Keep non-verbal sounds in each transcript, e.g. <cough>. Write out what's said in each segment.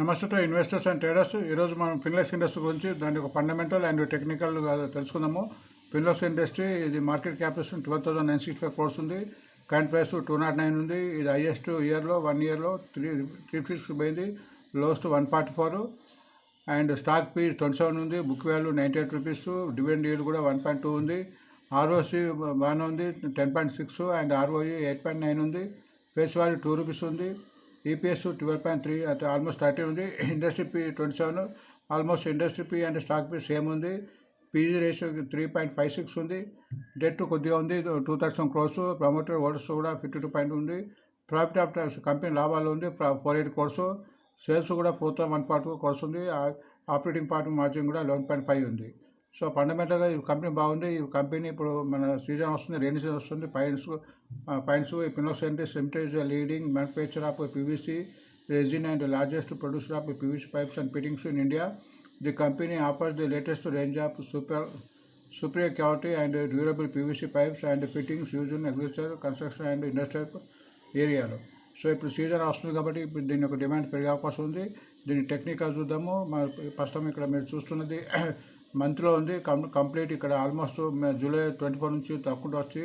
నమస్తే investors and traders. ఈరోజు మనం ఫిన్లెస్ ఇండస్ట్రీ గురించి దాని ఒక ఫండమెంటల్ అండ్ టెక్నికల్ తెలుసుకుందాము. ఫిన్లెస్ ఇండస్ట్రీ ఇది market capital twelve thousand nine sixty five crores ఉంది. Current price two naught nine ఉంది. ఇది హైయెస్ట్ ఇయర్లో వన్ ఇయర్లో త్రీ త్రీ ఫిఫ్టీ పోయింది. Lowest one forty four. And stock P twenty seven ఉంది. Book value ninety eight rupees. Dividend year కూడా one point two ఉంది. ROC బాగానే ఉంది ten point six. And ROE eight point nine ఉంది. Face value two rupees ఉంది. EPS twelve point three అంటే almost thirty ఉంది. Industry P twenty seven almost industry P and stock P same ఉంది PG ratio three point five six ఉంది. Debt కొద్దిగా ఉంది. Two thousand crores promoter holders కూడా fifty two point ఉంది. Profit after company లాభాలు ఉంది. Four eight crores sales కూడా four thousand one forty crores ఉంది. ఆపరేటింగ్ పార్ట్ మార్జిన్ కూడా లెవెన్ పాయింట్ ఫైవ్ ఉంది. సో ఫండమెంటల్గా ఈ కంపెనీ బాగుంది. ఈ కంపెనీ ఇప్పుడు మన సీజన్ వస్తుంది రెయిన్ సీజన్ వస్తుంది. పైన్స్ పైన్స్ పినోసెంటి పినోస్ సెంటేజ్ leading manufacture of PVC resin and largest producer of PVC pipes and fittings in India. The company offers the latest range of super superior quality and durable PVC pipes and fittings used in agriculture, construction and industrial ఏరియాలో. So ఇప్పుడు season వస్తుంది కాబట్టి ఇప్పుడు దీని యొక్క demand పెరిగే అవకాశం ఉంది. దీని టెక్నికల్ చూద్దాము. మా ప్రస్తుతం ఇక్కడ మీరు చూస్తున్నది మంత్లో ఉంది. కంప్లీట్ ఇక్కడ ఆల్మోస్ట్ జూలై ట్వంటీ ఫోర్ నుంచి తక్కువ వచ్చి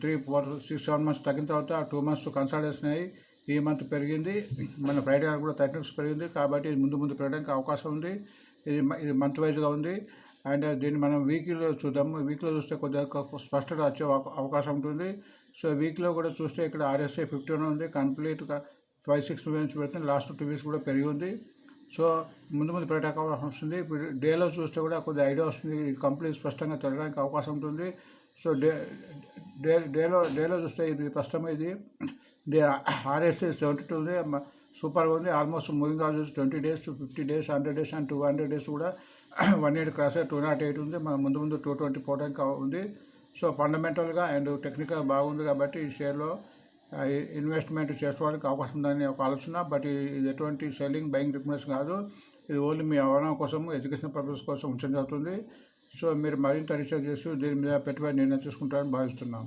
three four six seven months తగ్గిన తర్వాత టూ మంత్స్ కన్సల్టేషన్ అయ్యి ఈ మంత్ పెరిగింది. మన ఫ్రైడే కూడా థర్టీ పెరిగింది. కాబట్టి ఇది ముందు ముందు పెరగడానికి అవకాశం ఉంది. ఇది ఇది మంత్ వైజ్గా ఉంది. అండ్ దీన్ని మనం వీక్లో చూద్దాము. వీక్లో చూస్తే కొద్దిగా స్పష్టత వచ్చే అవకాశం ఉంటుంది. సో వీక్లో కూడా చూస్తే ఇక్కడ ఆర్ఎస్ఐ ఫిఫ్టీన్ ఉంది. కంప్లీట్గా ఫైవ్ సిక్స్ టూ నుంచి పెడుతుంది లాస్ట్ టూ వీక్స్ కూడా పెరిగి ఉంది. సో ముందు ముందు పెరగడానికి అవకాశం వస్తుంది. ఇప్పుడు డేలో చూస్తే కూడా కొద్దిగా ఐడియా వస్తుంది. కంపెనీ స్పష్టంగా తిరగడానికి అవకాశం ఉంటుంది. సో డే డే డేలో డేలో చూస్తే ఇది ప్రస్తుతం ఇది. డే సెవెంటీ టూ ఉంది. సూపర్గా ఉంది. Almost moving almost twenty days to fifty days hundred days and two hundred days కూడా <clears throat> one eight cross two nought eight ఉంది. మన ముందు ముందు టూ ట్వంటీ పోవడానికి ఉంది. సో ఫండమెంటల్గా అండ్ టెక్నికల్ బాగుంది కాబట్టి ఈ షేర్లో ఇన్వెస్ట్మెంట్ చేసుకోవడానికి అవకాశం ఉందని ఒక ఆలోచన బట్ ఇది ఎటువంటి సెల్లింగ్ బయింగ్ రికమెండేషన్ కాదు. ఇది ఓన్లీ మీ అవగాహన కోసం ఎడ్యుకేషన్ పర్పస్ కోసం ఉంచడం జరుగుతుంది. సో మీరు మరింత రీసెర్చ్ చేసి దీని మీద పెట్టుబడి నిర్ణయం తీసుకుంటారని భావిస్తున్నాం.